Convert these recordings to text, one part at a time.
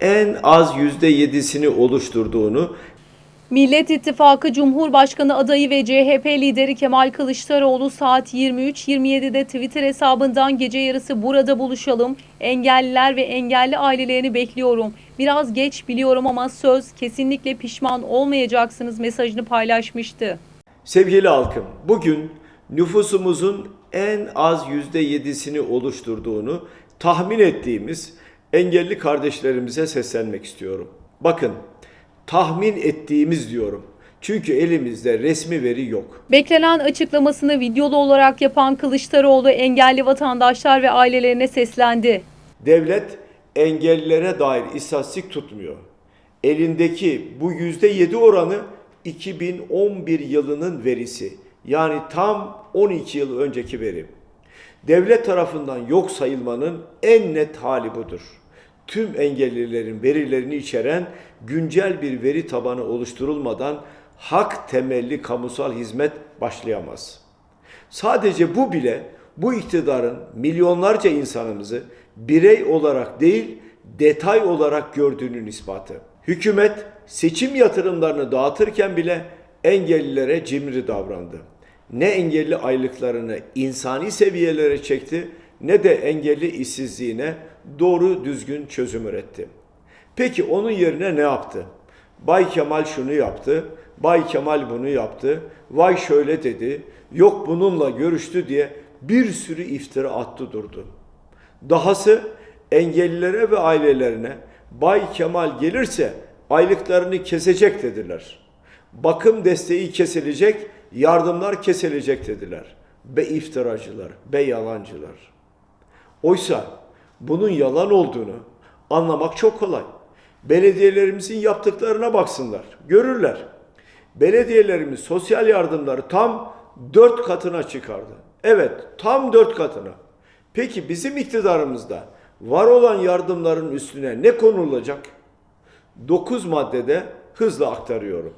en az %7'sini oluşturduğunu Millet İttifakı Cumhurbaşkanı adayı ve CHP lideri Kemal Kılıçdaroğlu saat 23.27'de Twitter hesabından gece yarısı burada buluşalım. Engelliler ve engelli ailelerini bekliyorum. Biraz geç biliyorum ama söz kesinlikle pişman olmayacaksınız mesajını paylaşmıştı. Sevgili halkım, bugün nüfusumuzun en az %7'sini oluşturduğunu tahmin ettiğimiz engelli kardeşlerimize seslenmek istiyorum. Bakın, tahmin ettiğimiz diyorum. Çünkü elimizde resmi veri yok. Beklenen açıklamasını videolu olarak yapan Kılıçdaroğlu engelli vatandaşlar ve ailelerine seslendi. Devlet engellilere dair istatistik tutmuyor. Elindeki bu %7 oranı 2011 yılının verisi. Yani tam 12 yıl önceki veri. Devlet tarafından yok sayılmanın en net hali budur. Tüm engellilerin verilerini içeren güncel bir veri tabanı oluşturulmadan hak temelli kamusal hizmet başlayamaz. Sadece bu bile bu iktidarın milyonlarca insanımızı birey olarak değil detay olarak gördüğünün ispatı. Hükümet seçim yatırımlarını dağıtırken bile engellilere cimri davrandı. Ne engelli aylıklarını insani seviyelere çekti ne de engelli işsizliğine doğru düzgün çözüm üretti. Peki onun yerine ne yaptı? Bay Kemal şunu yaptı, Bay Kemal bunu yaptı, vay şöyle dedi, yok bununla görüştü diye bir sürü iftira attı durdu. Dahası engellilere ve ailelerine Bay Kemal gelirse aylıklarını kesecek dediler. Bakım desteği kesilecek, yardımlar kesilecek dediler. Be iftiracılar, be yalancılar. Oysa bunun yalan olduğunu anlamak çok kolay. Belediyelerimizin yaptıklarına baksınlar, görürler. Belediyelerimiz sosyal yardımları tam dört katına çıkardı. Evet, tam dört katına. Peki bizim iktidarımızda var olan yardımların üstüne ne konulacak? 9 maddede hızla aktarıyorum.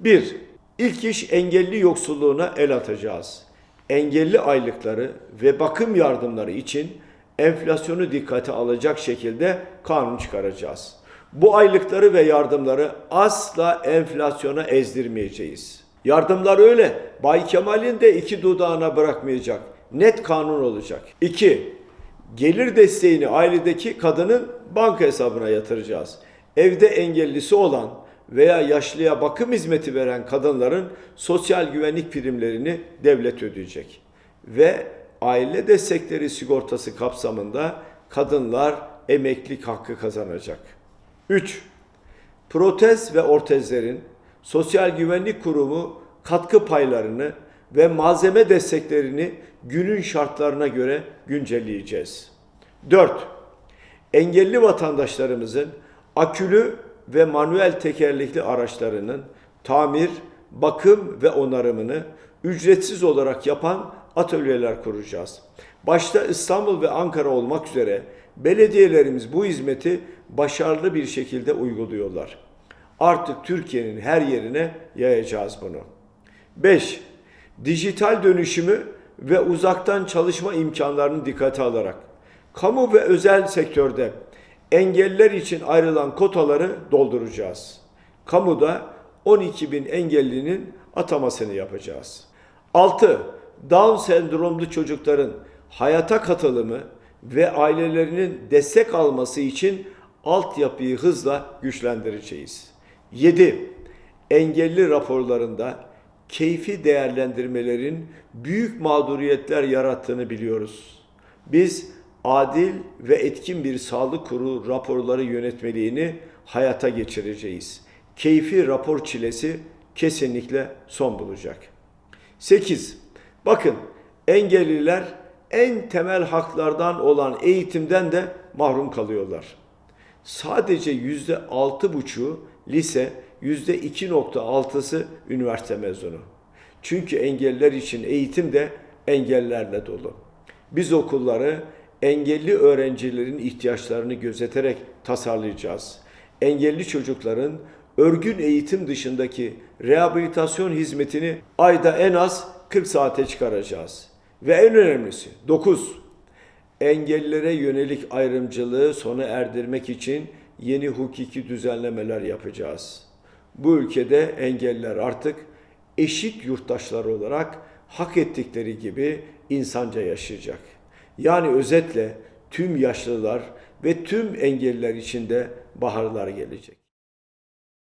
1. İlk iş engelli yoksulluğuna el atacağız. Engelli aylıkları ve bakım yardımları için enflasyonu dikkate alacak şekilde kanun çıkaracağız. Bu aylıkları ve yardımları asla enflasyona ezdirmeyeceğiz. Yardımlar öyle. Bay Kemal'in de iki dudağına bırakmayacak. Net kanun olacak. 2. Gelir desteğini ailedeki kadının banka hesabına yatıracağız. Evde engellisi olan veya yaşlıya bakım hizmeti veren kadınların sosyal güvenlik primlerini devlet ödeyecek. Ve aile destekleri sigortası kapsamında kadınlar emeklilik hakkı kazanacak. 3. Protez ve ortezlerin Sosyal Güvenlik Kurumu katkı paylarını ve malzeme desteklerini günün şartlarına göre güncelleyeceğiz. 4. Engelli vatandaşlarımızın akülü ve manuel tekerlekli araçlarının tamir, bakım ve onarımını ücretsiz olarak yapan atölyeler kuracağız. Başta İstanbul ve Ankara olmak üzere belediyelerimiz bu hizmeti başarılı bir şekilde uyguluyorlar. Artık Türkiye'nin her yerine yayacağız bunu. 5. Dijital dönüşümü ve uzaktan çalışma imkanlarını dikkate alarak kamu ve özel sektörde engelliler için ayrılan kotaları dolduracağız. Kamuda 12 bin engellinin atamasını yapacağız. 6. Down sendromlu çocukların hayata katılımı ve ailelerinin destek alması için altyapıyı hızla güçlendireceğiz. 7. Engelli raporlarında keyfi değerlendirmelerin büyük mağduriyetler yarattığını biliyoruz. Biz adil ve etkin bir sağlık kurulu raporları yönetmeliğini hayata geçireceğiz. Keyfi rapor çilesi kesinlikle son bulacak. 8. Bakın engelliler en temel haklardan olan eğitimden de mahrum kalıyorlar. Sadece yüzde altı buçuğu lise, yüzde iki nokta altısı üniversite mezunu. Çünkü engelliler için eğitim de engellerle dolu. Biz okulları engelli öğrencilerin ihtiyaçlarını gözeterek tasarlayacağız. Engelli çocukların örgün eğitim dışındaki rehabilitasyon hizmetini ayda en az 40 saate çıkaracağız. Ve en önemlisi 9. Engellilere yönelik ayrımcılığı sona erdirmek için yeni hukuki düzenlemeler yapacağız. Bu ülkede engelliler artık eşit yurttaşlar olarak hak ettikleri gibi insanca yaşayacak. Yani özetle tüm yaşlılar ve tüm engelliler için de baharlar gelecek.